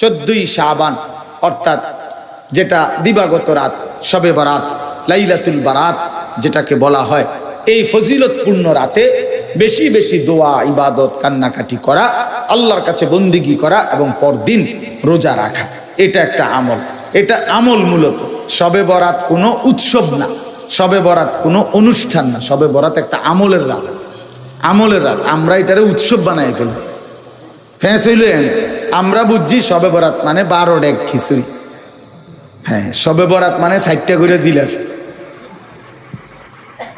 চোদ্দই শাবান, অর্থাৎ যেটা দিবাগত রাত, শবে বরাত, লাইলাতুল বারাত যেটাকে বলা হয়, এই ফজিলতপূর্ণ রাতে বেশি বেশি দোয়া, ইবাদত, কান্নাকাটি করা, আল্লাহর কাছে বন্দিগি করা এবং পরদিন রোজা রাখা, এটা একটা আমল। এটা আমল মূলত। শবে বরাত কোনো উৎসব না, শবে বরাত কোনো অনুষ্ঠান না, শবে বরাত একটা আমলের রাত। আমলের রাত, আমরা এটারে উৎসব বানাই ফেলি। ফ্যাঁস হইলেন আমরা বুঝছি সবে বরাত মানে বারো ডেক খিচুড়ি। হ্যাঁ সবে বরাত মানে ষাটটা করে জিলাপি।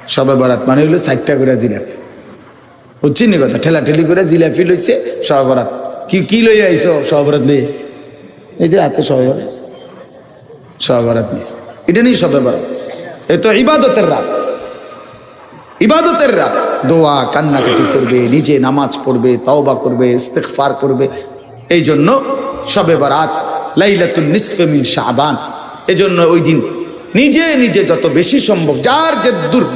শবে বরাত মানে হইল ষাটটা করে জিলাপি। বুঝছেন নি কথা? ঠেলা ঠেলি করে জিলাপি লইছে শবে বরাত। কি কি লই আইছো? শবে বরাত লই আইছি। এই যে হাতে শবে বরাত। শবে বরাত এটা নেই সবে বরাত। এ তো ইবাদতের রাত। ইবাদতের রাত। দোয়া, কান্নাকাটি করবে, নিজে নামাজ পড়বে, তওবা করবে, ইস্তেগফার করবে। এই জন্য শবে বরাত লাইলাতুল নিসফে মিন শাবান। এজন্য ওই দিন নিজে নিজে যত বেশি সম্ভব, যার যে দূর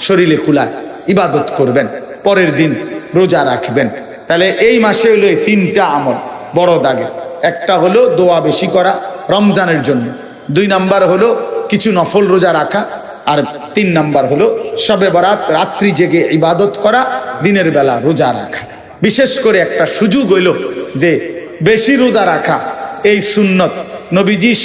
শরীরে খুলায় ইবাদত করবেন। পরের দিন রোজা রাখবেন। তাহলে এই মাসে হলো এই তিনটা আমল, বড় দাগে। একটা হলো দোয়া বেশি করা রমজানের জন্য। দুই নাম্বার হলো কিছু নফল রোজা রাখা। আর তিন নাম্বার হলো সবে বরাত, রাত্রি জেগে ইবাদত করা, দিনের বেলা রোজা রাখা। বিশেষ করে একটা সুযোগ হইল যে বেশি রোজা রাখা। এই সুন্নত নবীজিস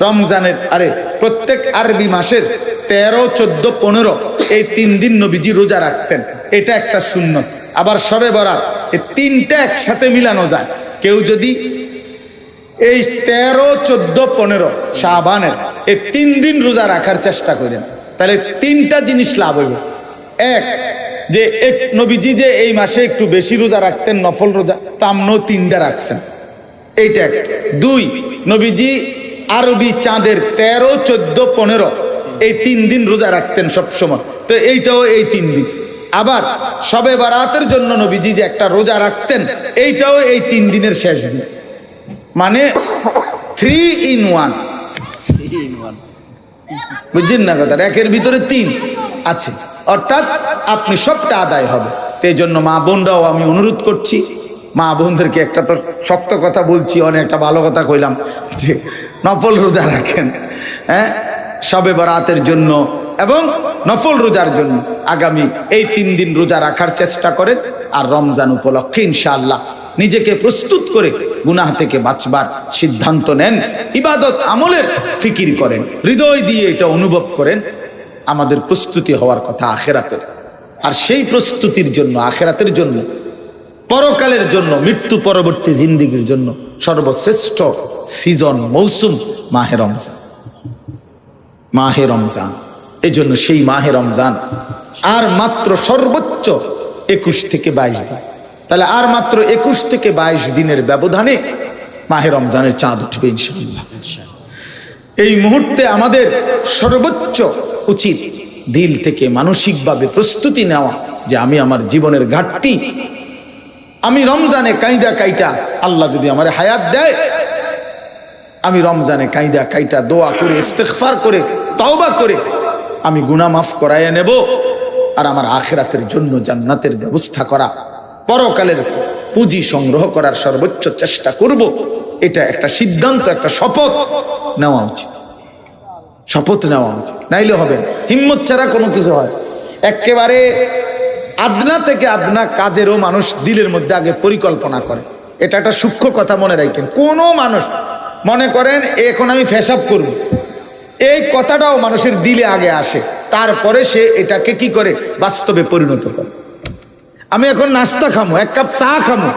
রমজানের, আরে প্রত্যেক আরবি মাসের তেরো, চোদ্দ, পনেরো, এই তিন দিন নবীজি রোজা রাখতেন। এটা একটা সুন্নত। আবার সবে বরাত, এই তিনটা একসাথে মিলানো যায়। কেউ যদি এই তেরো, চোদ্দ, পনেরো শাহবানের এই তিন দিন রোজা রাখার চেষ্টা করেন, তাহলে তিনটা জিনিস লাভ হইব। এক যে এক নবীজি যে এই মাসে একটু বেশি রোজা রাখতেন নফল রোজা তো আমরাও তিনটা রাখছেন। এইটা এক। দুই নবীজি আরবি চাঁদের তেরো চোদ্দ পনেরো এই তিন দিন রোজা রাখতেন সব সময় তো এইটাও এই তিন দিন। আবার সবে বারাতের জন্য নবীজি যে একটা রোজা রাখতেন এইটাও এই তিন দিনের শেষ দিন। মানে থ্রি ইন ওয়ান বুঝছেন না কথা একের ভিতরে তিন আছে। অর্থাৎ আপনি সবটা আদায় হবে। তো জন্য মা বোনরাও আমি অনুরোধ করছি, মা বোনদেরকে একটা তো শক্ত কথা বলছি, অনেকটা ভালো কথা কইলাম, যে নফল রোজা রাখেন হ্যাঁ? সবে বরাতের জন্য এবং নফল রোজার জন্য আগামী এই তিন দিন রোজা রাখার চেষ্টা করেন আর রমজান উপলক্ষে ইনশাআল্লাহ নিজেকে প্রস্তুত করে গুনাহ থেকে বাঁচবার সিদ্ধান্ত নেন, ইবাদত আমলের ফিকির করেন, হৃদয় দিয়ে এটা অনুভব করেন। আমাদের প্রস্তুতি হওয়ার কথা আখেরাতের। আর সেই প্রস্তুতির জন্য, আখেরাতের জন্য, পরকালের জন্য, মৃত্যু পরবর্তী জিন্দিগির জন্য সর্বশ্রেষ্ঠ সিজন মৌসুম মাহে রমজান। মাহে রমজান। এই জন্য সেই মাহে রমজান আর মাত্র সর্বোচ্চ একুশ থেকে বাইশ দিন। তাহলে আর মাত্র একুশ থেকে বাইশ দিনের ব্যবধানে মাহে রমজানের চাঁদ উঠবে ইনশাআল্লাহ। এই মুহূর্তে আমাদের সর্বোচ্চ উচিত দিল থেকে মানসিকভাবে প্রস্তুতি নেওয়া যে আমি আমার জীবনের ঘাটতি। আমি রমজানে কাইদা কাইটা আল্লাহ যদি আমার হায়াত দেয়, আমি রমজানে কাইদা কাইটা দোয়া করে ইস্তেকফার করে, তাওবা করে, আমি গুনা মাফ করাইয়া নেব আর আমার আখেরাতের জন্য জান্নাতের ব্যবস্থা করা। পরকালের পুঁজি সংগ্রহ করার সর্বোচ্চ চেষ্টা করব। এটা একটা সিদ্ধান্ত, একটা শপথ নেওয়া উচিত। শপথ নেওয়া উচিত নাইলে হবে। হিম্মত ছাড়া কোনো কিছু হয় একেবারে আদনা থেকে আদনা কাজেরও মানুষ দিলের মধ্যে আগে পরিকল্পনা করে। এটা একটা সূক্ষ্ম কথা মনে রাখেন কোনো মানুষ মনে করেন, এখন আমি ফেসাব করব। এই কথাটাও মানুষের দিলে আগে আসে। তারপরে সে এটাকে কি করে? বাস্তবে পরিণত করে। আমি এখন নাস্তা খামো, এক কাপ চা খামো।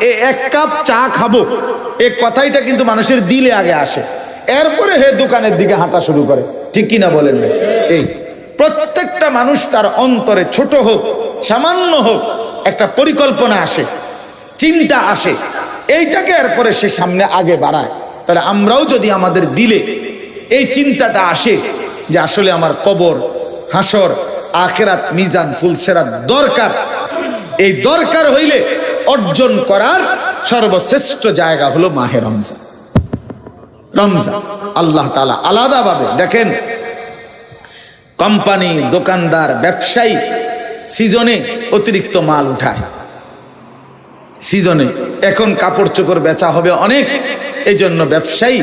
এ এক কাপ চা খাব। এ কথাইটা কিন্তু মানুষের দিলে আগে আসে। এরপরে হে দোকানের দিকে হাঁটা শুরু করে। ঠিক কিনা বলেন? এই প্রত্যেকটা মানুষ তার অন্তরে ছোট হোক, সামান্য হোক, একটা পরিকল্পনা আসে, চিন্তা আসে, এইটাকে এরপরে সে সামনে আগে বাড়ায়। তাহলে আমরাও যদি আমাদের দিলে এই চিন্তাটা আসে যে আসলে আমার কবর, হাসর, আখেরাত, মিজান, ফুলসেরাত দরকার। এই দরকার হইলে অর্জন করার সর্বশ্রেষ্ঠ জায়গা হলো মাহের রমজান। রমজান। আল্লাহ তালা আলাদাভাবে দেখেন কোম্পানি দোকানদার ব্যবসায়ী সিজনে অতিরিক্ত মাল উঠায়। সিজনে এখন কাপড় চোপড় বেচা হবে অনেক এই জন্য ব্যবসায়ী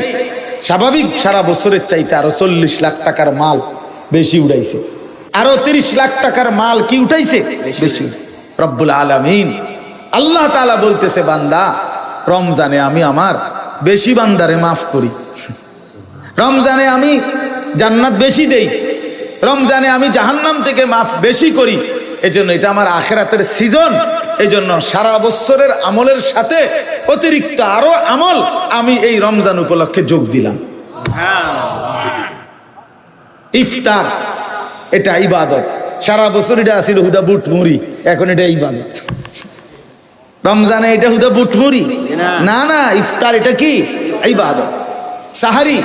স্বাভাবিক সারা বছরের চাইতে আরও চল্লিশ লাখ টাকার মাল বেশি উঠাইছে। আরও তিরিশ লাখ টাকার মাল কি উঠাইছে? বেশি রব্বুল আলমিন। আল্লাহ তালা বলতেছে বান্দা রমজানে আমি আমার বেশি বান্দারে মাফ করি। রমজানে আমি জান্নাত বেশি দেই। রমজানে আমি জাহান্নাম থেকে মাফ বেশি করি। এজন্য এটা আমার আখেরাতের সিজন এই জন্য সারা বছরের আমলের সাথে অতিরিক্ত আরও আমল আমি এই রমজান উপলক্ষে যোগ দিলাম। ইফতার এটা ইবাদত। সারা বছর এটা আসিল হুদা বুট মুড়ি এখন এটা ইবাদত। রমজানে এটা হুদা বুট মুড়ি? না না ইফতার এটা কি? ইবাদত। সাহারি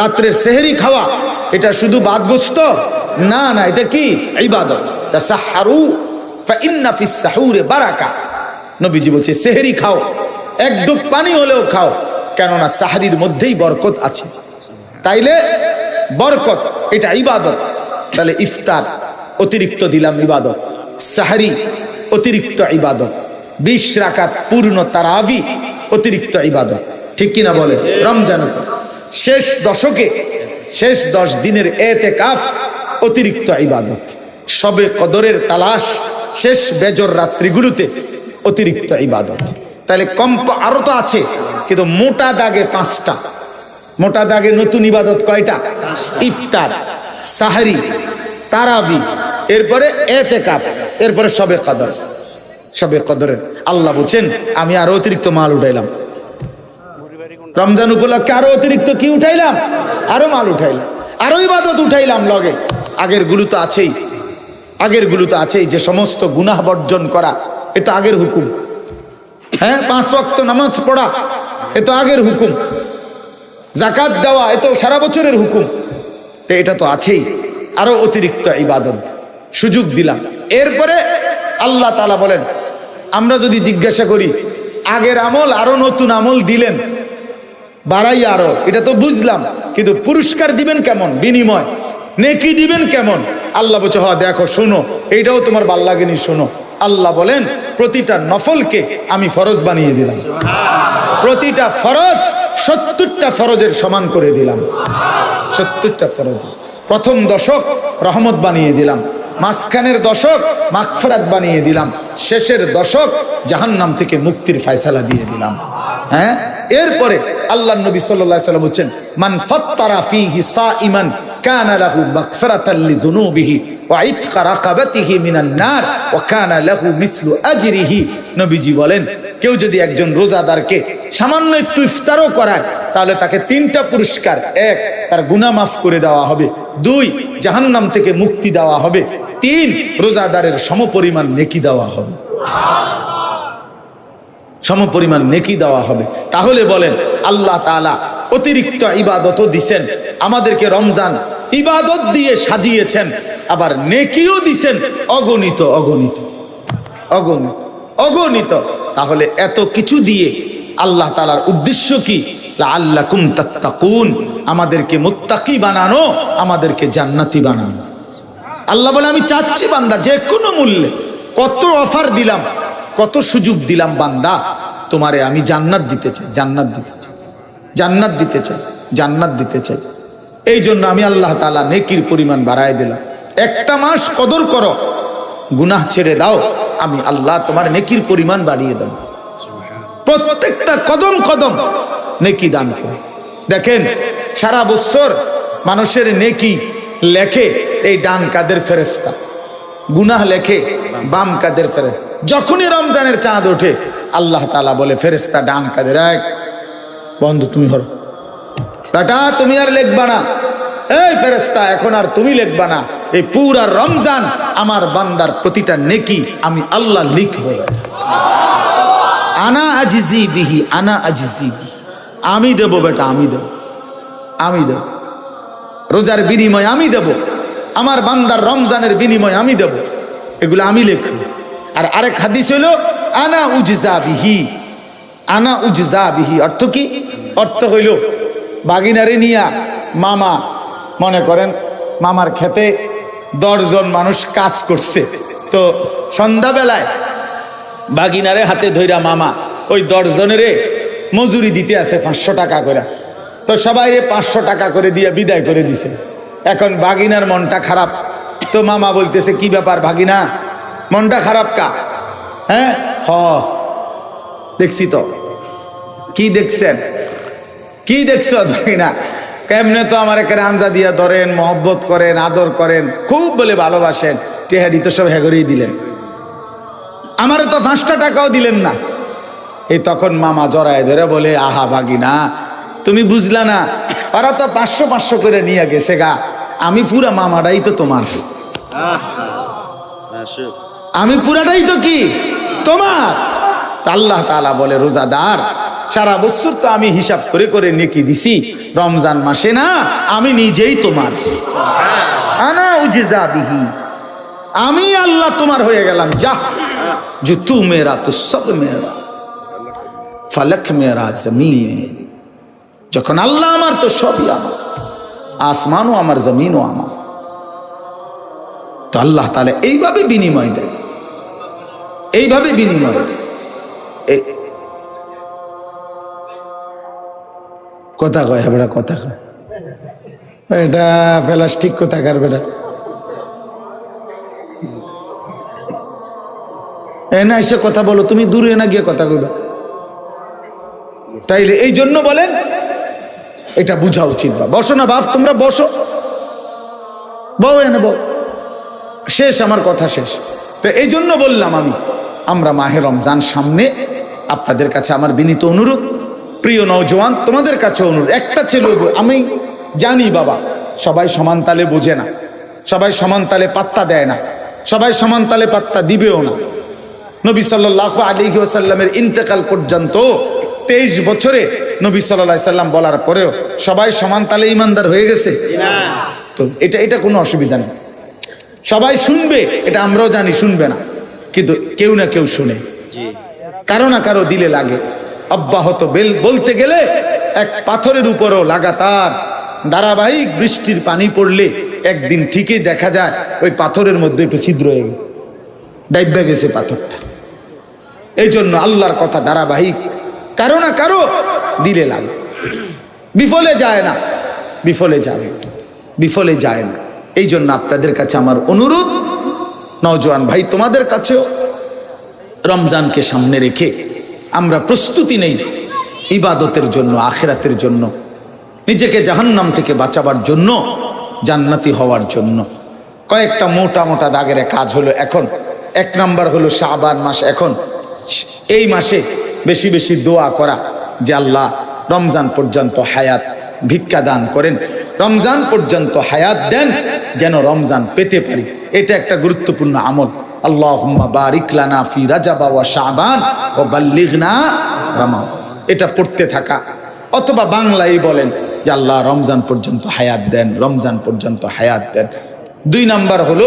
রাত্রের সেহরি খাওয়া, এটা শুধু বাদগ্রস্ত? না না, এটা কি? ইবাদত। সাহারু সাহুরে বারাকা। নবীজি বলছে, সেহরি খাও, এক ডুব পানি হলেও খাও, কেননা সাহারির মধ্যেই বরকত আছে। তাইলে বরকত, এটা ইবাদত। তাহলে ইফতার, অতিরিক্ত দিলাম ইবাদত। সাহারি, অতিরিক্ত ইবাদত। বিশ রাকাত পূর্ণ তারাবি, অতিরিক্ত ইবাদত। ঠিক কিনা বলে? রমজান। শেষ দশকে, শেষ দশ দিনের এতে কাফ অতিরিক্ত ইবাদত। সবে কদরের তালাশ, শেষ বেজর রাত্রিগুলোতে অতিরিক্ত ইবাদত। তাহলে কম্প আরও তো আছে, কিন্তু মোটা দাগে পাঁচটা। মোটা দাগে নতুন ইবাদত কয়টা? ইফতার, সাহারি, তারাবি, এরপরে এতে কাফ এরপরে সবে কদর। সবে কদরের। আল্লাহ বলছেন, আমি আরও অতিরিক্ত মাল উঠাইলাম। রমজান উপলক্ষে আরও অতিরিক্ত কি উঠাইলাম? আরও মাল উঠাইলাম। আরও ইবাদত উঠাইলাম লগে। আগেরগুলো তো আছেই। আগেরগুলো তো আছেই যে সমস্ত গুনাহ বর্জন করা এটা আগের হুকুম। হ্যাঁ পাঁচ ওয়াক্ত নামাজ পড়া, এ তো আগের হুকুম। জাকাত দেওয়া, এ তো সারা বছরের হুকুম। তো এটা তো আছেই। আরও অতিরিক্ত ইবাদত। সুযোগ দিলাম। এরপরে আল্লাহ তালা বলেন, আমরা যদি জিজ্ঞাসা করি, আগের আমল আরও নতুন আমল দিলেন? বাড়াই আরও। এটা তো বুঝলাম, কিন্তু পুরস্কার দিবেন কেমন? বিনিময়। নেকি দিবেন কেমন? আল্লাহ বলছে হ দেখো, শোনো, এইটাও তোমার ভালো লাগেনি, শোনো। আল্লাহ বলেন, প্রতিটা নফলকে আমি ফরজ বানিয়ে দিলাম। প্রতিটা ফরজ সত্তরটা ফরজের সমান করে দিলাম। সত্তরটা ফরজ। প্রথম দশক রহমত বানিয়ে দিলাম। মাঝখানের দশক মাগফরাত বানিয়ে দিলাম। শেষের দশক জাহান্নাম থেকে মুক্তির ফয়সালা দিয়ে দিলাম। হ্যাঁ? এরপরে আল্লাহ নবী সাল্লাম বলছেন, মান ফাত্তারা ফীহি সাইমান কানা লাহু মাগফিরাতাল লিযুনুবিহি ওয়া ইতকা নবীজি বলেন, কেউ যদি একজন রোজাদারকে সামান্য একটু ইফতারও করায়, তাহলে তাকে তিনটা পুরস্কার, এক, তার গুনাহ মাফ করে দেওয়া হবে, দুই, জাহান্নাম থেকে মুক্তি দেওয়া হবে, তিন, রোজাদারের সমপরিমাণ নেকি দেওয়া হবে। সমপরিমাণ নেকি দেওয়া হবে। তাহলে বলেন, আল্লাহ তালা অতিরিক্ত ইবাদতও দিছেন, আমাদেরকে রমজান ইবাদত দিয়ে সাজিয়েছেন, আবার নেকিও দিছেন, অগণিত অগণিত। অগণিত অগণিত। তাহলে এত কিছু দিয়ে আল্লাহ তালার উদ্দেশ্য কি? আল্লাহ কুম তাত্তাকুন, আমাদেরকে মুত্তাকি বানানো, আমাদেরকে জান্নাতি বানানো। আল্লাহ বলে, আমি চাচ্ছি বান্দা, যে কোনো মূল্যে কত অফার দিলাম, কত সুযোগ দিলাম বান্দা তোমারে আমি জান্নাত দিতে চাই, জান্নাত দিতে চাই, জান্নাত দিতে চাই, জান্নাত দিতে চাই। এই জন্য আমি আল্লাহ তালা নেকির পরিমাণ বাড়ায় দিলাম। একটা মাস কদর করো, গুনাহ ছেড়ে দাও, আমি আল্লাহ তোমার নেকির পরিমাণ বাড়িয়ে দেব। প্রত্যেকটা কদম কদম নেকি দান করো। দেখেন, সারা বছর মানুষের নেকি লেখে এই ডান কাদের ফেরেস্তা গুনাহ লেখে বাম কাদের ফেরে যখনই রমজানের চাঁদ ওঠে আল্লাহ তালা বলে ফেরেস্তা ডান কাদের এক। বন্ধু, তুমি ধরো বেটা, তুমি আর লেখবা না। এই ফেরেস্তা এখন আর তুমি লেখবা না। এই পুরা রমজান আমার বান্দার প্রতিটা নেকি আমি আল্লাহ লিখব। আনা আজিজি বিহি, আনা আজিজি আমি দেব বেটা, আমি দেব। আমি দেব। রোজার বিনিময় আমি দেব। আমার বান্দার রমজানের বিনিময় আমি দেব। এগুলো আমি লেখব। আর আরেক হাদিস হইল আনা উজজা বিহি। আনা উজজা বিহি। অর্থ কি? অর্থ হইল, বাগিনারে নিয়া মামা, মনে করেন, মামার খেতে দশজন মানুষ কাজ করছে। তো সন্ধ্যাবেলায় বাগিনারে হাতে ধইরা মামা, ওই দশজনেরে মজুরি দিতে আছে পাঁচশো টাকা করে। তো সবাই রে পাঁচশো টাকা করে দিয়ে বিদায় করে দিছে। এখন বাগিনার মনটা খারাপ। তো মামা বলতেছে, কি ব্যাপার ভাগিনা মনটা খারাপ কা? হ্যাঁ? হ দেখছি তো। কি দেখছেন? কি দেখছ ভাগিনা কেমনে তো আমার এখানে আঞ্জা দিয়া ধরেন মহব্বত করেন আদর করেন খুব বলে ভালোবাসেন টেহাডি তো সব হ্যাগরেই দিলেন। আমারও তো পাঁচটা টাকাও দিলেন না। এই তখন মামা জড়ায় ধরে বলে আহা ভাগিনা তুমি বুঝলা না ওরা তো পাঁচশো পাঁচশো করে নিয়ে গেছে গা। আমি পুরা মামাটাই তো তোমার। আমি পুরাটাই তো কি? তোমার। আল্লাহ তালা বলে, রোজাদার, সারা বছর তো আমি হিসাব করে করে নেকি দিছি, রমজান মাসে না, আমি নিজেই তোমার। আমি আল্লাহ তোমার হয়ে গেলাম, যা। যে তু মেরা তো সব মেরা। ফলক মেরা জমিন। যখন আল্লাহ আমার তো সবই আমার, আসমানও আমার, জমিনও আমার। তো আল্লাহ তাহলে এইভাবে বিনিময় দেয়। এইভাবে বিনিময় কথা কয় বেটা কথা কয়। এটা প্লাস্টিক কথা কার বেটা? এ না, এসে কথা বলো, তুমি দূরে না গিয়ে কথা কইবা। তাইলে এই জন্য বলেন, এটা বোঝা উচিত বা। বসো না বাপ, তোমরা বসো। বউ এনে বউ। শেষ, আমার কথা শেষ। তো এই জন্য বললাম আমি। আমরা মাহে রমজান সামনে। আপনাদের কাছে আমার বিনীত অনুরোধ, প্রিয় নওজওয়ান তোমাদের কাছে অনুরোধ, একটা ছেলে আমি জানি বাবা, সবাই সমান তালে বোঝে না, সবাই সমান তালে পাত্তা দেয় না, সবাই সমান তালে পাত্তা দিবেও না। নবী সাল্লাহ আলী ওসাল্লামের ইন্তেকাল পর্যন্ত তেইশ বছরে নবী সাল্লাহ সাল্লাম বলার পরেও সবাই সমান তালে ইমানদার হয়ে গেছে। তো এটা এটা কোনো অসুবিধা নেই। সবাই শুনবে, এটা আমরাও জানি, শুনবে না। কিন্তু কেউ না কেউ শুনে। কারও না কারও দিলে লাগে। অব্যাহত বেল বলতে গেলে এক পাথরের উপরও লাগাতার ধারাবাহিক বৃষ্টির পানি পড়লে একদিন ঠিকই দেখা যায় ওই পাথরের মধ্যে একটু ছিদ্র হয়ে গেছে। ডাইব্যা গেছে পাথরটা। এই জন্য আল্লাহর কথা ধারাবাহিক। কারও না কারও দিলে লাগে। বিফলে যায় না। বিফলে যায়। বিফলে যায় না। এই জন্য আপনাদের কাছে আমার অনুরোধ নওজোয়ান, ভাই, তোমাদের কাছেও রমজানকে সামনে রেখে আমরা প্রস্তুতি নেই ইবাদতের জন্য, আখেরাতের জন্য, নিজেকে জাহান্নাম থেকে বাঁচাবার জন্য, জান্নাতি হওয়ার জন্য। কয়েকটা মোটা মোটা দাগের কাজ হলো এখন। এক নাম্বার হলো শাবান মাস এখন। এই মাসে বেশি বেশি দোয়া করা যে আল্লাহ রমজান পর্যন্ত হায়াত ভিক্ষা দান করেন, রমজান পর্যন্ত হায়াত দেন, যেন রমজান পেতে পারি। এটা একটা গুরুত্বপূর্ণ আমল। আল্লাহ বারিক লানা ফি রাজাবা ওয়া শাবান ও বাল্লিগনা রমা এটা পড়তে থাকা। অথবা বাংলাই বলেন যে আল্লাহ রমজান পর্যন্ত হায়াত দেন, রমজান পর্যন্ত হায়াত দেন। দুই নাম্বার হলো,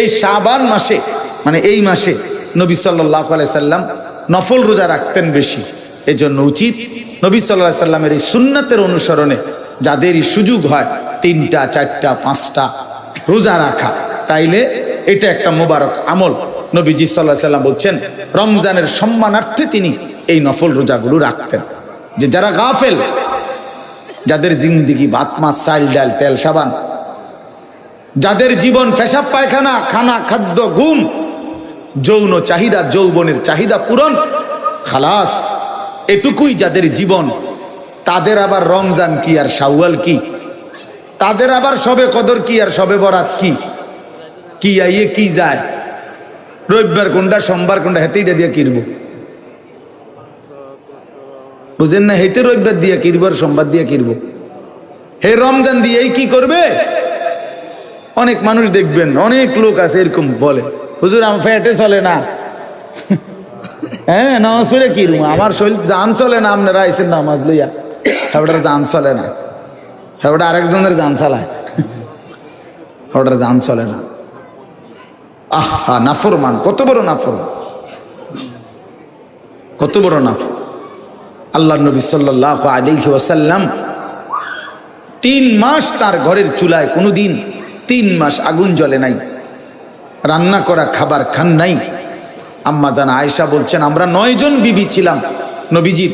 এই শাবান মাসে মানে এই মাসে নবী সাল্লাহ সাল্লাম নফল রোজা রাখতেন বেশি। এই জন্য উচিত নবী সাল্লাহ সাল্লামের এই সুন্নাতের অনুসরণে যাদেরই সুযোগ হয়, তিনটা, চারটা, পাঁচটা রোজা রাখা। তাইলে এটা একটা মোবারক আমল। নবীজি সাল্লাহ সাল্লাম বলছেন, রমজানের সম্মানার্থে তিনি এই নফল রোজাগুলো রাখতেন। যে যারা গাফেল, যাদের জিন্দিগি ভাত মাছ চাল ডাল, তেল, সাবান, যাদের জীবন পেশাব, পায়খানা, খানা, খাদ্য, ঘুম, যৌন চাহিদা, যৌবনের চাহিদা পূরণ, খালাস, এটুকুই যাদের জীবন, তাদের আবার রমজান কি আর শাওয়াল কি? তাদের আবার সবে কদর কি আর সবে বরাত কি? কি আইয়ে কি যায়? রবিবার কোনটা, সোমবার কোনটা হেতেইটা দিয়ে কিনব বুঝেন না হেতে রবিবার দিয়ে কিনব আর সোমবার দিয়ে কিনব হে রমজান দিয়ে এই কি করবে? অনেক মানুষ দেখবেন, অনেক লোক আছে এরকম বলে। হুজুর, আমার ফ্যাটে চলে না। হ্যাঁ নামাজ পড়ে কি রুম? আমার শরীর জান চলে না, আপনারা আইসেন নামাজ লইয়া। ওটার জান চলে না। ওটা আরেকজনের জান চালায়। ওটার জান চলে না। আহা, নাফরমান, কত বড় নাফর? কত বড় নাফর? আল্লাহ নবী সাল্লাহ আলিহি ওসাল্লাম তিন মাস তার ঘরের চুলায় কোনোদিন তিন মাস আগুন জ্বলে নাই, রান্না করা খাবার খান নাই। আম্মা জানা আয়সা বলছেন, আমরা নয় জন বিবি ছিলাম, নবীজির।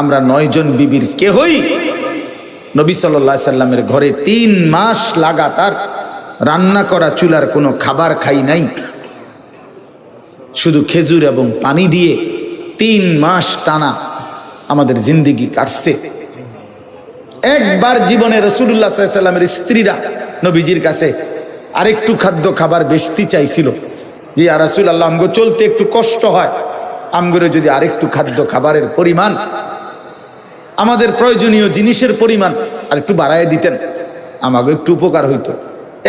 আমরা নয়জন বিবির কেহই? নবী সাল্লাহ সাল্লামের ঘরে তিন মাস লাগাতার রান্না করা চুলার কোনো খাবার খাই নাই। শুধু খেজুর এবং পানি দিয়ে তিন মাস টানা আমাদের জিন্দিগি কাটছে। একবার জীবনে রসুল্লাহ সাল্লামের স্ত্রীরা নবীজির কাছে আরেকটু খাদ্য খাবার বেশতি চাইছিল যে আর রাসুল আল্লাহ আমগো চলতে একটু কষ্ট হয়। আমগরে যদি আরেকটু খাদ্য খাবারের পরিমাণ, আমাদের প্রয়োজনীয় জিনিসের পরিমাণ আর একটু বাড়ায় দিতেন আমাকে একটু উপকার হইতো।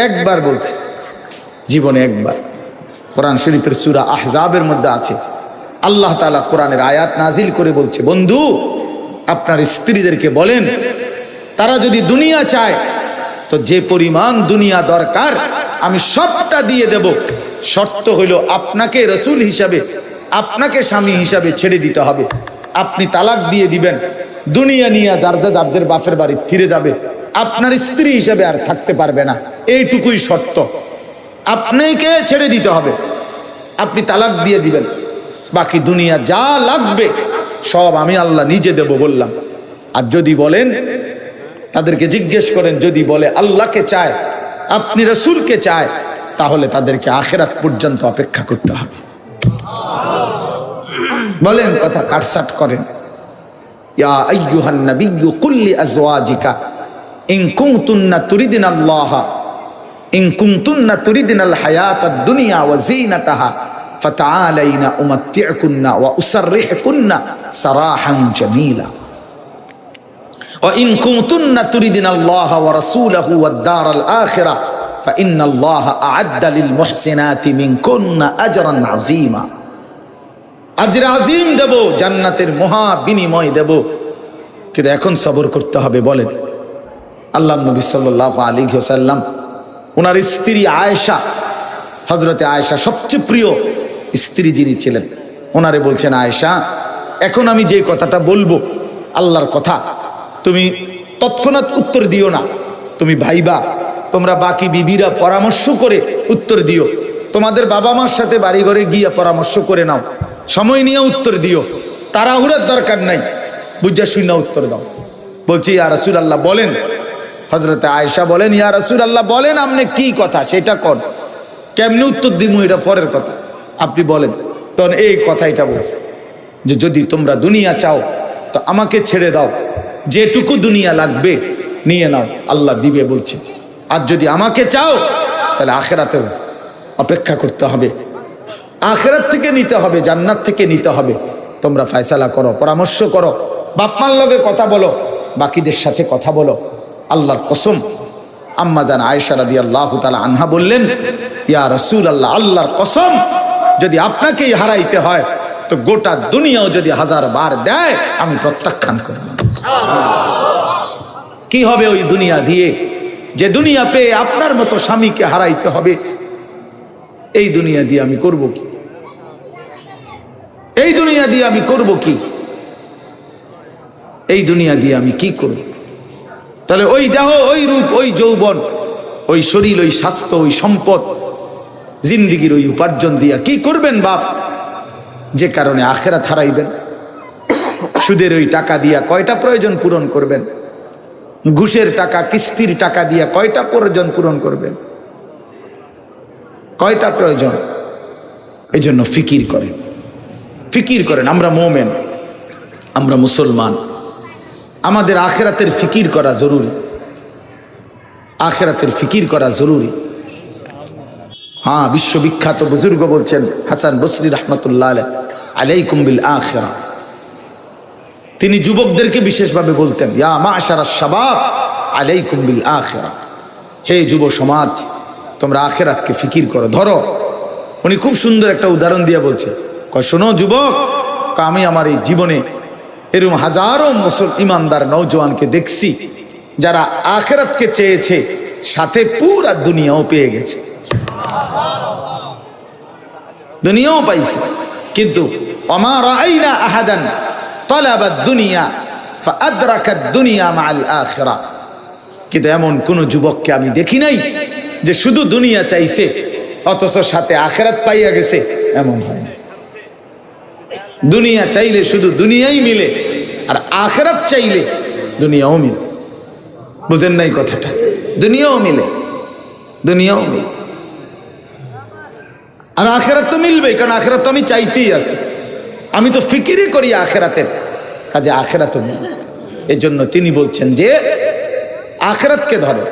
একবার বলছে, জীবনে একবার। কোরআন শরীফের সুরা আহজাবের মধ্যে আছে। আল্লাহ তালা কোরআনের আয়াত নাজিল করে বলছে, বন্ধু, আপনার স্ত্রীদেরকে বলেন, তারা যদি দুনিয়া চায়, তো যে পরিমাণ দুনিয়া দরকার, আমি সবটা দিয়ে দেব। শর্ত হইল আপনাকে রসুল হিসাবে, আপনাকে স্বামী হিসাবে ছেড়ে দিতে হবে। আপনি তালাক দিয়ে দিবেন। দুনিয়া নিয়ে যার যা, যার বাপের বাড়ি ফিরে যাবে, আপনার স্ত্রী হিসাবে আর থাকতে পারবে না। এইটুকুই শর্ত। আপনাকে ছেড়ে দিতে হবে। আপনি তালাক দিয়ে দিবেন। বাকি দুনিয়া যা লাগবে, সব আমি আল্লাহ নিজে দেব বললাম। আর যদি বলেন, তাদেরকে জিজ্ঞেস করেন, যদি বলে আল্লাহকে চায়, আপনি রসুলকে চায়, তাহলে তাদেরকে আখেরাত পর্যন্ত অপেক্ষা করতে হবে। বলেন কথা কাটসাট করেন। ইয়া কুল্লি আজওয়াজিকা ইন কুনতুন্না তুরিদিন আল্লাহ ইনকুন্তুন্না তুরিদিনাল হায়াত দুনিয়া ওয়া জিনাতাহা ফাতাআলাইনা উমাত্তিকুন্না ওয়া উসাররিহকুন্না সারাহান জামিলা। ওয়া ইন কুনতুন্না তুরিদিনাল্লাহ ওয়া রাসূলাহু ওয়াদ দারাল আখিরাহ فإن الله أعد للمحسنات منكن أجرا عظيما আজর আজিম দেব, জান্নাতের মহা বিনিময় দেব। কিন্তু এখন সবর করতে হবে, বলেন। আল্লাহ নবী সাল্লাহ আলী হোসাল্লাম ওনার স্ত্রী আয়েশা হজরতে আয়েশা সবচেয়ে প্রিয় স্ত্রী যিনি ছিলেন, ওনারে বলছেন, আয়েশা, এখন আমি যে কথাটা বলব, আল্লাহর কথা, তুমি তৎক্ষণাৎ উত্তর দিও না। তুমি ভাইবা, তোমরা বাকি বিবিরা পরামর্শ করে উত্তর দিও। তোমাদের বাবা মার সাথে বাড়ি ঘরে গিয়ে পরামর্শ করে নাও। সময় নিয়ে উত্তর দিও। তারা তাড়াহুড়ার দরকার নাই। বুঝা শূন্য উত্তর দাও। বলছি, ইয়া রসুল আল্লাহ বলেন হজরতে আয়েশা বলেন, ইয়া রসুল আল্লাহ বলেন আপনি কি কথা? সেটা কর কেমনি উত্তর দিব এটা পরের কথা। আপনি বলেন, তখন এই কথা এটা বলছে যে যদি তোমরা দুনিয়া চাও, তো আমাকে ছেড়ে দাও। যেটুকু দুনিয়া লাগবে, নিয়ে নাও। আল্লাহ দিবে বলছে। আর যদি আমাকে চাও, তাহলে আখেরাতেও অপেক্ষা করতে হবে। আখেরাত থেকে নিতে হবে, জান্নাত থেকে নিতে হবে। তোমরা ফয়সালা করো, পরামর্শ করো। বাপমার লগে কথা বলো, বাকিদের সাথে কথা বলো। আল্লাহর কসম। আম্মা জান আয়েশা রাদি আল্লাহ তালা আনহা বললেন, ইয়া রসুল আল্লাহ আল্লাহর কসম, যদি আপনাকেই হারাইতে হয়, তো গোটা দুনিয়াও যদি হাজার বার দেয়, আমি প্রত্যাখ্যান করব। কি হবে ওই দুনিয়া দিয়ে? যে দুনিয়া পেয়ে আপনার মতো স্বামীকে হারাইতে হবে, এই দুনিয়া দিয়ে আমি করব কি? এই দুনিয়া দিয়ে আমি করব কি? এই দুনিয়া দিয়ে আমি কি করব? তাহলে ওই দেহ, ওই রূপ, ওই যৌবন, ওই শরীর, ওই স্বাস্থ্য, ওই সম্পদ, জিন্দিগির ওই উপার্জন দিয়া কি করবেন বাপ? যে কারণে আখেরাত হারাইবেন। সুদের ওই টাকা দিয়া কয়টা প্রয়োজন পূরণ করবেন? ঘুষের টাকা, কিস্তির টাকা দিয়া কয়টা প্রয়োজন পূরণ করবেন? কয়টা প্রয়োজন? এই জন্য ফিকির করেন। ফিকির করেন, আমরা মোমেন, আমরা মুসলমান। আমাদের আখেরাতের ফিকির করা জরুরি। আখেরাতের ফিকির করা জরুরি। হ্যাঁ বিশ্ববিখ্যাত বুজুর্গ বলছেন হাসান বসরি রহমতুল্লাহ আলাইকুম বিল আখেরা। তিনি যুবকদেরকে বিশেষভাবে বলতেন, ইয়া মা আশারা শাবাব আলাইকুম বিল আখেরা। হে যুব সমাজ, তোমরা আখেরাতকে ফিকির করো, ধরো। উনি খুব সুন্দর একটা উদাহরণ দিয়ে বলছে শোনো যুবক আমি আমার এই জীবনে এরকম হাজারো মুসল ইমানদার নৌজওয়ানকে দেখছি, যারা আখেরাতকে চেয়েছে, সাথে পুরা দুনিয়াও পেয়ে গেছে। দুনিয়াও পাইছে। কিন্তু অমার আইনা আহাদান তলাবাদ দুনিয়া ফাদ্রাকাত দুনিয়া মাল আখরা। কিন্তু এমন কোন যুবককে আমি দেখি নাই, যে শুধু দুনিয়া চাইছে, অথচ সাথে আখেরাত পাইয়া গেছে, এমন হয়। দুনিয়া চাইলে শুধু দুনিয়াই মিলে, আর আখেরাত চাইলে দুনিয়াও মিলে। বুঝেন নাই কথাটা? দুনিয়াও মিলে দুনিয়াও মিলে। আর আখেরাত তো মিলবেই, কারণ আখেরাত তো আমি চাইতেই আছি। আমি তো ফিকিরই করি আখেরাতের, কাজে আখেরাত মিলবে এই জন্য তিনি বলছেন যে, আখেরাতকে ধরো।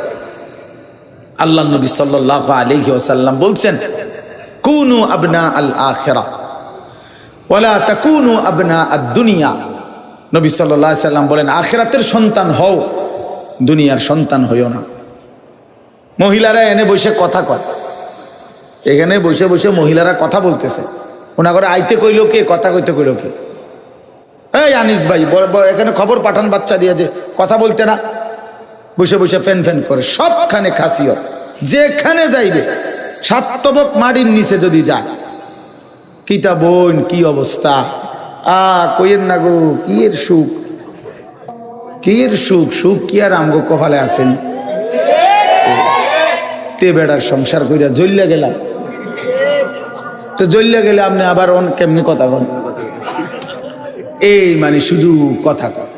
আল্লাহ নবী সাল্লাহ আলহি ওসাল্লাম বলছেন, কুনু আবনা আল আখেরা। ওলা তাকুনু আবনা দুনিয়া নবী সাল্লাম বলেন, আখেরাতের সন্তান হও, দুনিয়ার সন্তান হইও না। মহিলারা এনে বসে কথা কয়। এখানে বসে বসে মহিলারা কথা বলতেছে। ওনা করে আইতে কইল কে, কথা কইতে কইল কে? এই আনিস ভাই এখানে খবর পাঠান বাচ্চা দিয়ে যে কথা বলতে না। বসে বসে ফ্যান ফ্যান করে, সবখানে খাসিয়ত। যেখানে যাইবে সাতবক মাটির নিচে যদি যায় কিতা বোন কি অবস্থা? আ কইয়ের না গো কি এর সুখ? কি এর সুখ? সুখ কি আর আমগো কপালে আসেনি তে বেড়ার সংসার কইরা জ্বললে গেলাম। তো জ্বললে গেলে আপনি আবার অন কেমনি কথা বল এই মানে শুধু কথা কয়।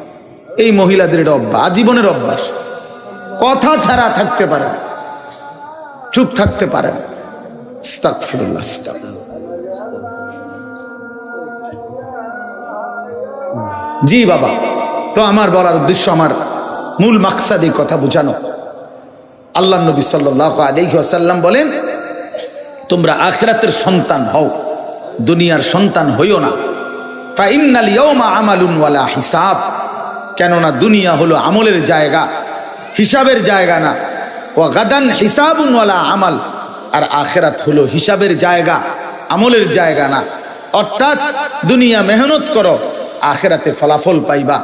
এই মহিলাদের এটা অভ্যাস, আজীবনের অভ্যাস। কথা ছাড়া থাকতে পারে চুপ থাকতে পারে না। জি বাবা, তো আমার বলার উদ্দেশ্য আমার মূল মাকসাদ এই কথা বোঝানো। আল্লাহ নবী সাল্লাহ আলহি আসাল্লাম বলেন, তোমরা আখরাতের সন্তান হও, দুনিয়ার সন্তান হইও না। ফাইন্নাল ইয়ৌমা আমালুন ওয়ালা হিসাব। কেননা দুনিয়া হলো আমলের জায়গা, হিসাবের জায়গা না। ও গাদান হিসাবুন ওয়ালা আমাল। আর আখেরাত হলো হিসাবের জায়গা, আমলের জায়গা না। অর্থাৎ দুনিয়া মেহনত করো আখেরাতে ফলাফল পাইবা।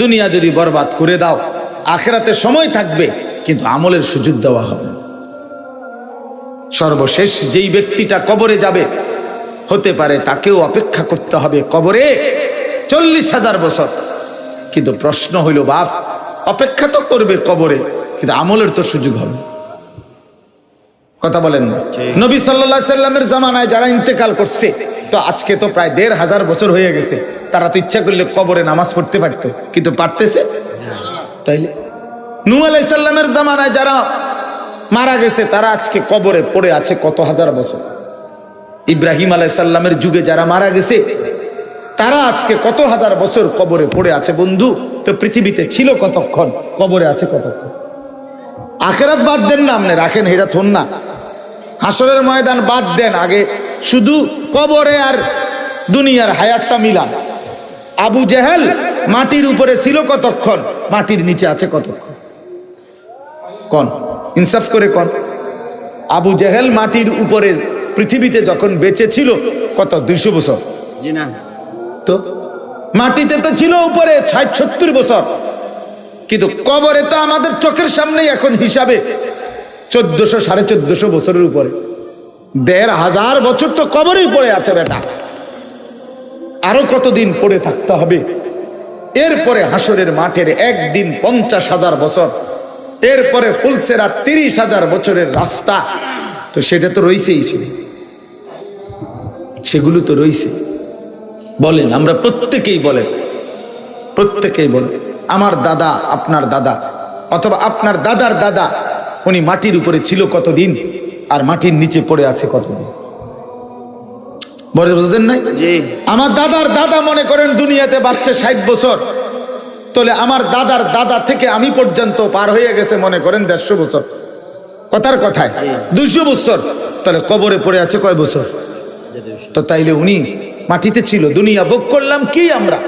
দুনিয়া যদি বরবাদ করে দাও আখেরাতে সময় থাকবে কিন্তু আমলের সুযোগ দেওয়া হবে সর্বশেষ যেই ব্যক্তিটা কবরে যাবে হতে পারে তাকেও অপেক্ষা করতে হবে কবরে চল্লিশ হাজার বছর। কিন্তু প্রশ্ন হইল বাপ অপেক্ষা তো করবে কবরে কিন্তু আমলের তো সুযোগ হবে কথা বলেন না। নবী সাল্লাহ সাল্লামের জামানায় যারা ইন্তেকাল করছে তো আজকে তো প্রায় দেড় হাজার বছর হয়ে গেছে। তারা তো ইচ্ছা করলে কবরে নামাজ পড়তে পারতো, কিন্তু পারতেছে? তাইলে? নু আলাইসাল্লামের জামানায় যারা মারা গেছে, তারা আজকে কবরে পড়ে আছে কত হাজার বছর? ইব্রাহিম আলাইসাল্লামের যুগে যারা মারা গেছে, তারা আজকে কত হাজার বছর কবরে পড়ে আছে বন্ধু? তো পৃথিবীতে ছিল কতক্ষণ? কবরে আছে কতক্ষণ? আখেরাত বাদ দেন না আপনি, রাখেন, হেরা থন না। হাসরের ময়দান বাদ দেন, আগে শুধু কবরে আর দুনিয়ার হায়াতটা মিলান। আবু জেহেল মাটির উপরে ছিল কতক্ষণ? মাটির নিচে আছে কতক্ষণ? কন? ইনসাফ করে কন। আবু জেহেল মাটির উপরে পৃথিবীতে যখন বেঁচে ছিল কত? দুইশো বছর। তো? মাটিতে তো ছিল উপরে ষাট সত্তর বছর। কিন্তু কবরে তো আমাদের চোখের সামনেই এখন হিসাবে চোদ্দশো সাড়ে চোদ্দশো বছরের উপরে। দেড় হাজার বছর তো কবরেই পড়ে আছে বেটা। আরও কতদিন পড়ে থাকতে হবে? এরপরে হাসরের মাঠের একদিন পঞ্চাশ হাজার বছর। এরপরে ফুলসেরা তিরিশ হাজার বছরের রাস্তা। তো সেটা তো রইছেই ছিল সেগুলো তো রইছে বলেন, আমরা প্রত্যেকেই বলেন। প্রত্যেকেই বলেন। আমার দাদা, আপনার দাদা, অথবা আপনার দাদার দাদা, উনি মাটির উপরে ছিল কতদিন? আর মাটির নিচে পড়ে আছে কতদিন? বলে বুঝলেন নাই? আমার দাদার দাদা মনে করেন দুনিয়াতে বাচ্চা ষাট বছর। তাহলে আমার দাদার দাদা থেকে আমি পর্যন্ত পার হয়ে গেছে মনে করেন দেড়শো বছর। কথার কথায় দুইশো বছর। তাহলে কবরে পড়ে আছে কয় বছর? তো তাইলে উনি মাটিতে ছিল দুনিয়া ভোগ করলাম কি আমরা?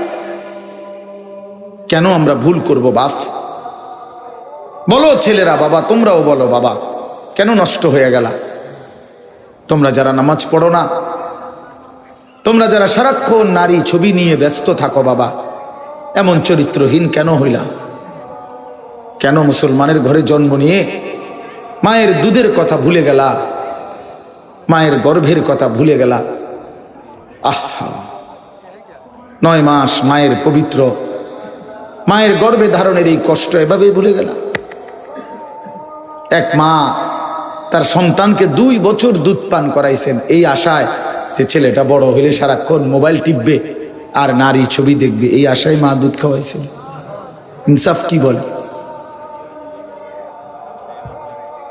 কেন আমরা ভুল করব বাপ? বলো ছেলেরা বাবা তোমরাও বলো বাবা কেন নষ্ট হয়ে গেলা? তোমরা যারা নামাজ পড়ো না তোমরা যারা সারাক্ষণ নারী ছবি নিয়ে ব্যস্ত থাকো বাবা, এমন চরিত্রহীন কেন হইলাম কেন মুসলমানের ঘরে জন্ম নিয়ে মায়ের দুধের কথা ভুলে গেলা? মায়ের গর্ভের কথা ভুলে গেলা? আহা! নয় মাস মায়ের পবিত্র, মায়ের গর্ভে ধারণের এই কষ্ট এভাবেই ভুলে গেলা? এক মা তার সন্তানকে দুই বছর দুধ পান করাইছেন, এই আশায় যে ছেলেটা বড় হইলে সারাক্ষণ মোবাইল টিপবে আর নারী ছবি দেখবে। এই আশায় মা দুধ খাওয়াইছিল ইনসাফ কি বলে?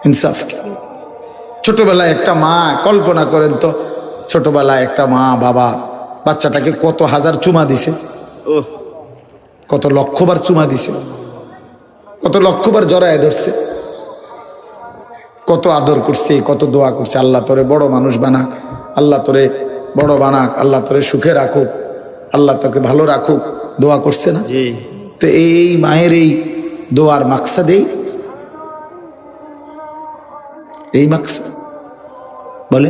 ইনসাফ কি? ছোটবেলায় একটা মা কল্পনা করেন তো ছোটবেলায় একটা মা বাবা বাচ্চাটাকে কত হাজার চুমা দিছে। কত লক্ষবার চুমা দিছে। কত লক্ষবার জড়ায় ধরছে। কত আদর করছে কত দোয়া করছে। আল্লাহ তোরে বড় মানুষ বানাক। আল্লাহ তোরে বড় বানাক আল্লাহ তোরে সুখে রাখুক আল্লাহ তোকে ভালো রাখুক দোয়া করছে না? তো এই মায়ের এই দোয়ার মাকসাদেই? এই মাকসাদ বলে?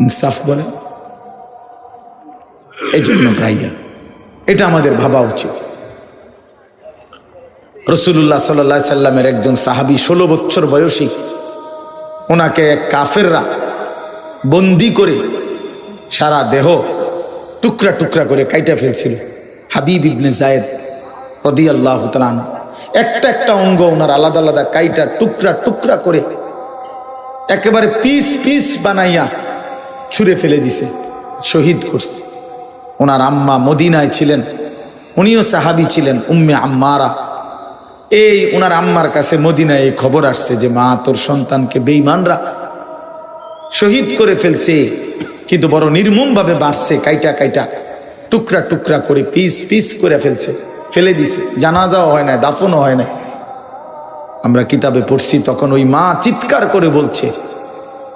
ইনসাফ বলে? এই জন্য ভাইয়া এটা আমাদের ভাবা উচিত। রসুল্লাহ সাল্লা সাল্লামের একজন সাহাবি ষোলো বছর বয়সী ওনাকে এক কাফেররা বন্দি করে সারা দেহ টুকরা টুকরা করে কাইটা ফেলছিল। হাবিব ইবনে জায়েদ রদি আল্লাহ একটা একটা অঙ্গ ওনার আলাদা আলাদা কাইটা টুকরা টুকরা করে একেবারে পিস পিস বানাইয়া ছুঁড়ে ফেলে দিছে, শহীদ করছে। ওনার আম্মা মদিনায় ছিলেন, উনিও সাহাবি ছিলেন, উম্মে আম্মারা। এই ওনার আম্মার কাছে মদিনায় এই খবর আসছে যে, মা, তোর সন্তানকে বেইমানরা শহীদ করে ফেলছে কিন্তু বড় নির্মমভাবে বাড়ছে কাইটা কাইটা টুকরা টুকরা করে পিস পিস করে ফেলছে ফেলে দিছে। জানাজাও হয় না দাফনও হয় না আমরা কিতাবে পড়ছি তখন ওই মা চিৎকার করে বলছে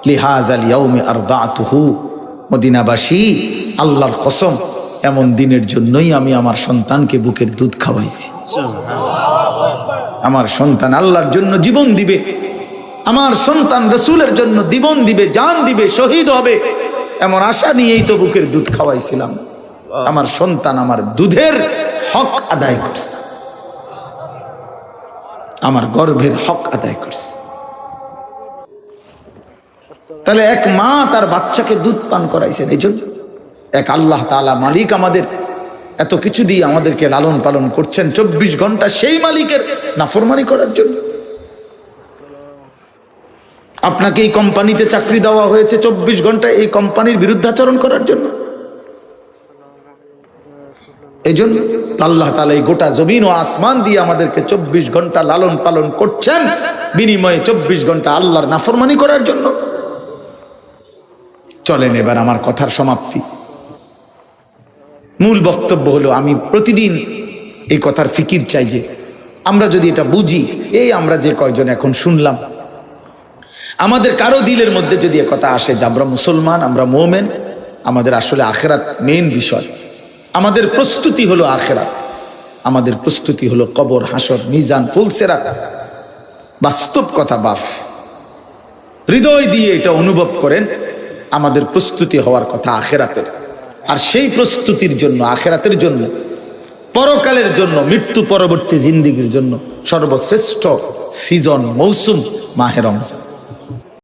লিহাজ আল ইয়াউমি আর দাতুহু মদিনাবাসী আল্লাহর কসম এমন দিনের জন্যই আমি আমার সন্তানকে বুকের দুধ খাওয়াইছি। আমার সন্তান আল্লাহর জন্য জীবন দিবে। আমার সন্তান রসুলের জন্য জীবন দিবে জান দিবে শহীদ হবে। এমন আশা নিয়েই তো বুকের দুধ খাওয়াইছিলাম। আমার সন্তান আমার দুধের হক আদায় করছে। আমার গর্ভের হক আদায় করছে। তাহলে এক মা তার বাচ্চাকে দুধ পান করাইছেন এই জন্য। এক আল্লাহ তালা মালিক আমাদের এত কিছু দিয়ে আমাদেরকে লালন পালন করছেন। চব্বিশ ঘণ্টা সেই মালিকের নাফরমানি করার জন্য। আপনাকে এই কোম্পানিতে চাকরি দেওয়া হয়েছে চব্বিশ ঘণ্টা এই কোম্পানির বিরুদ্ধাচরণ করার জন্য। এই জন্য আল্লাহ তালা এই গোটা জমিন ও আসমান দিয়ে আমাদেরকে চব্বিশ ঘণ্টা লালন পালন করছেন, বিনিময়ে চব্বিশ ঘণ্টা আল্লাহর নাফরমানি করার জন্য। চলেন এবার আমার কথার সমাপ্তি। মূল বক্তব্য হলো, আমি প্রতিদিন এই কথার ফিকির চাই যে, আমরা যদি এটা বুঝি, এই আমরা যে কয়জন এখন শুনলাম আমাদের কারও দিলের মধ্যে যদি কথা আসে যে আমরা মুসলমান, আমরা মোমেন, আমাদের আসলে আখেরাত মেন বিষয়। আমাদের প্রস্তুতি হলো আখেরাত। আমাদের প্রস্তুতি হলো কবর, হাসর, মিজান ফুলসেরাত বাস্তব কথা বাফ। হৃদয় দিয়ে এটা অনুভব করেন, আমাদের প্রস্তুতি হওয়ার কথা আখেরাতের। আর সেই প্রস্তুতির জন্য, আখেরাতের জন্য, পরকালের জন্য, মৃত্যু পরবর্তী জিন্দিগির জন্য সর্বশ্রেষ্ঠ সিজন মৌসুম মাহের রমজান।